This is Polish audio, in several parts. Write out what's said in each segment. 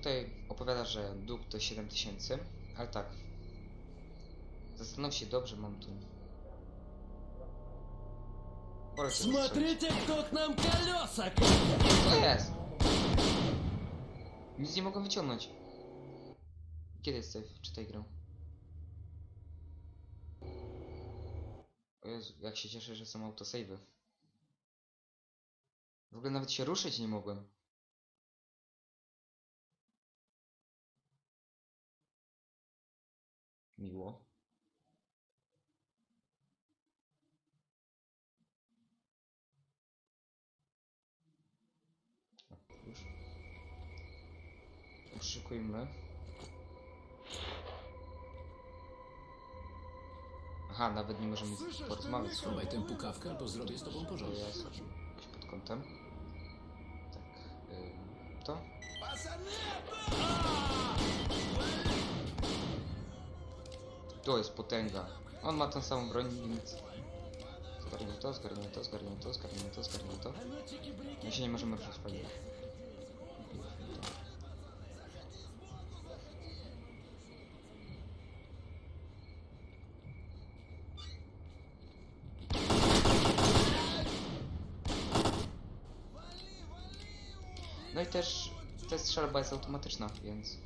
tutaj opowiada, że dług to 7000, ale tak. Zastanów się dobrze, mam tu. Wolę się zastrzelić. Смотрите, кто к нам колеса Co jest? Nic nie mogę wyciągnąć. Kiedy jest save? Czytaj grę. O Jezu, jak się cieszę, że są autosave'y. W ogóle nawet się ruszyć nie mogłem. Miło. O, Już. Szykujmy. Aha, nawet nie możemy porozmawiać. słowo. Chowaj tę pukawkę, albo zrobię z tobą porządek. Jest jakiś pod kątem. Tak. ym, to? To jest potęga. On ma tą samą broń, więc... Zgarnij to, zgarnij to, zgarnij to, zgarnij to, zgarnij to. My się nie możemy ruszyć paliwa. No i też ta strzelba jest automatyczna, więc...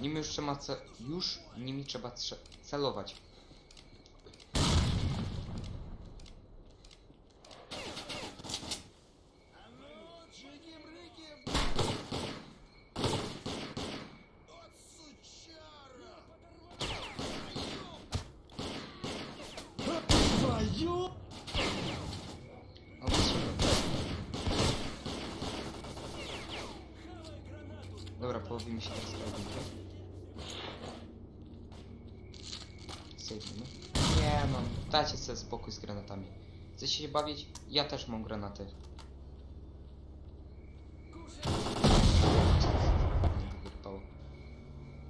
Nimi już trzeba ce już nimi trzeba trze- celować. Dobra, połowimy się teraz drabinkę. Sejdziemy. Nie no, dajcie sobie spokój z granatami. Chcecie się bawić? Ja też mam granaty.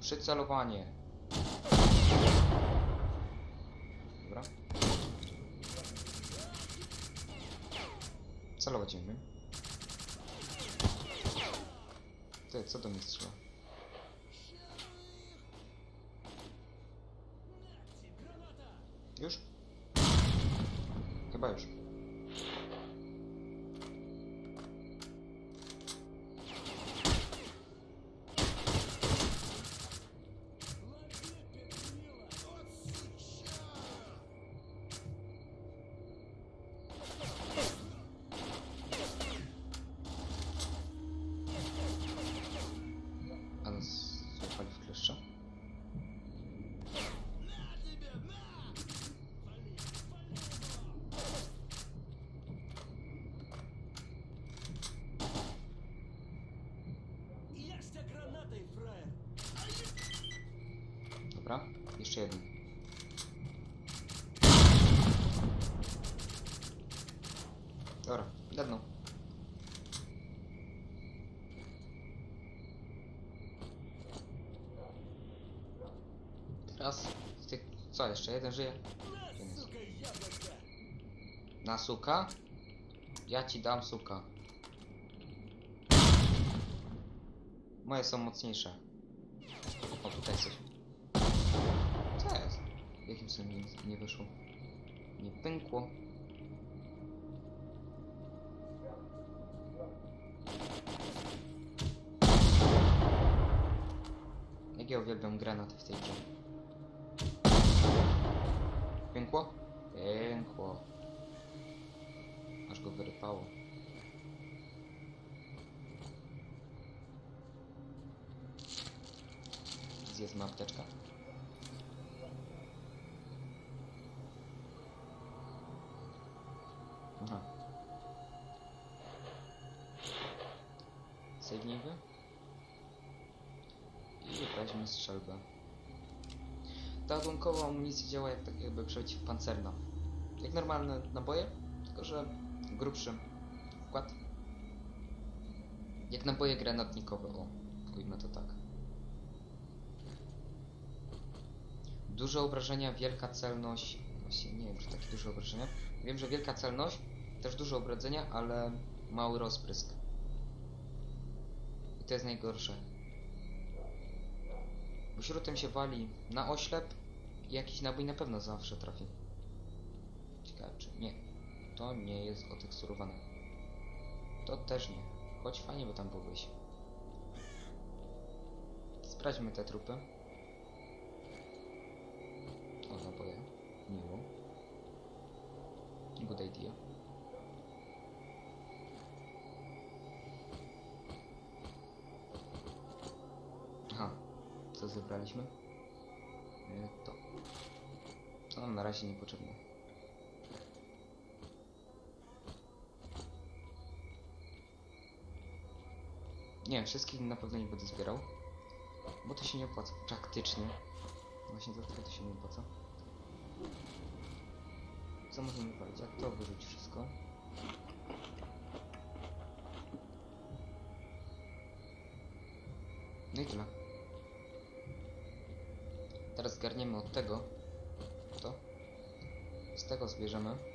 Przycelowanie. Dobra. Celować nie wiem. Ty, co do mnie strzela? Już? Chyba już. Dobra, jeszcze jeden. Dobra, jedną. Teraz z tych... Co, jeszcze jeden żyje? Jeden jest. Сука, яблоко! Na suka? Ja ci dam suka. Moje są mocniejsze. O, tutaj coś. Co jest? Jakim cudem nie, nie wyszło? Nie pękło. Jak ja uwielbiam granaty w tej grze. Pękło? Pękło. Aż go wyrypało. Zjedzmy apteczkę. Aha. Sejnijmy. I weźmy strzelbę. Ta ładunkowa amunicja działa jak tak jakby przeciwpancerna. Jak normalne naboje, tylko że grubszy wkład. Jak naboje granatnikowe, o, ujmę to tak. Duże obrażenia, wielka celność, Właśnie nie wiem, czy takie duże obrażenia. Wiem, że wielka celność, też duże obrażenia, ale mały rozprysk. I to jest najgorsze. Bo śrutem się wali na oślep i jakiś nabój na pewno zawsze trafi. Ciekawe czy nie. To nie jest oteksturowane. To też nie. Choć fajnie by tam było wyjść. Sprawdźmy te trupy. O, naboje. Miło. Good idea. Aha, co zebraliśmy? E, To. To nam na razie niepotrzebne. Nie, wszystkich na pewno nie będę zbierał. Bo to się nie opłaca. Praktycznie. Właśnie dlatego to się nie opłaca. Co możemy powiedzieć? Jak to wyrzuć wszystko? No i tyle. Teraz zgarniemy od tego. To. Z tego zbierzemy.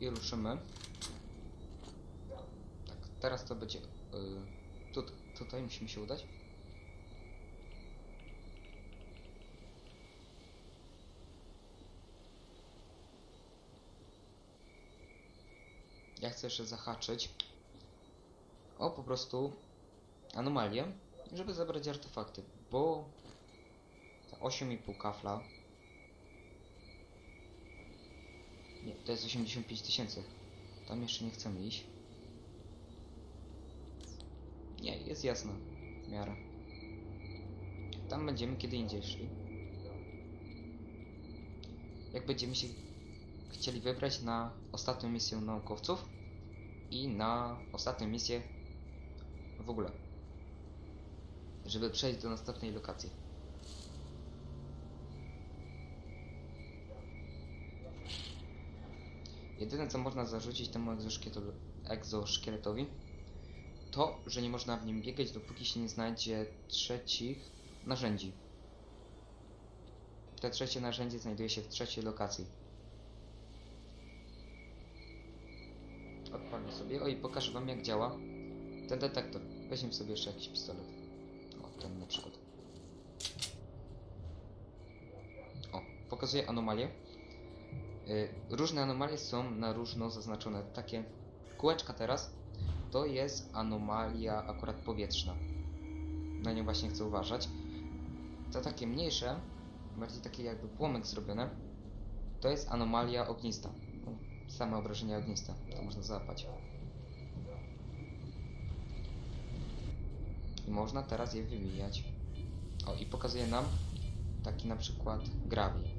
I ruszymy. Tak, teraz to będzie. Yy, tut, tutaj musimy się udać. Ja chcę jeszcze zahaczyć o po prostu anomalię, żeby zabrać artefakty, bo ta 8,5 kafla Nie, to jest 85 tysięcy. Tam jeszcze nie chcemy iść. Nie, jest jasno. W miarę. Tam będziemy kiedy indziej szli. Jak będziemy się chcieli wybrać na ostatnią misję naukowców i na ostatnią misję w ogóle. Żeby przejść do następnej lokacji. Jedyne co można zarzucić temu egzoszkieletowi, to, że nie można w nim biegać dopóki się nie znajdzie trzecich narzędzi. Te trzecie narzędzie znajduje się w trzeciej lokacji. Odpalmy sobie. O i pokażę wam jak działa ten detektor. Weźmy sobie jeszcze jakiś pistolet. O, ten na przykład. O, pokazuje anomalię. Y, Różne anomalie są na różno zaznaczone. Takie kółeczka teraz to jest anomalia akurat powietrzna. Na nią właśnie chcę uważać. Te takie mniejsze, bardziej takie jakby płomyk zrobione, to jest anomalia ognista. No, Same obrażenia ogniste, to można załapać. I można teraz je wywijać. O, i pokazuje nam taki na przykład gravii.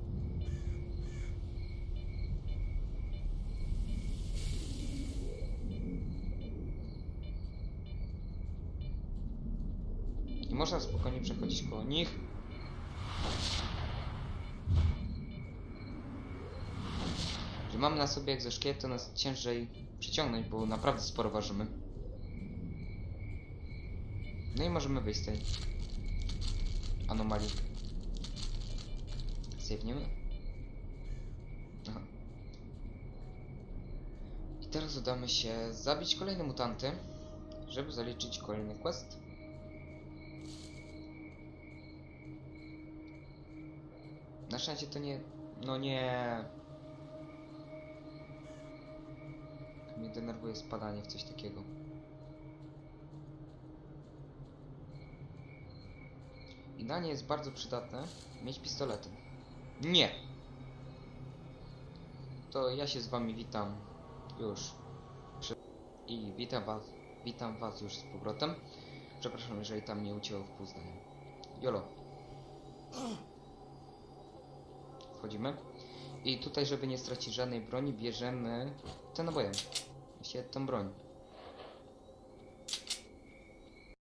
I można spokojnie przechodzić koło nich. Że mamy na sobie egzoszkielet, to nas ciężej przyciągnąć, bo naprawdę sporo ważymy. No i możemy wyjść z tej anomalii. Zjewniemy. I teraz udamy się zabić kolejne mutanty, żeby zaliczyć kolejny quest. Na szczęście to nie... No nie... Mnie denerwuje spadanie w coś takiego. Idealnie jest bardzo przydatne mieć pistolety. Nie! To ja się z wami witam już. I witam was, witam was już z powrotem. Przepraszam, jeżeli tam nie ucięło w pół zdania. Jolo. Wchodzimy. I tutaj, żeby nie stracić żadnej broni, bierzemy ten nabojem. Właśnie tą broń.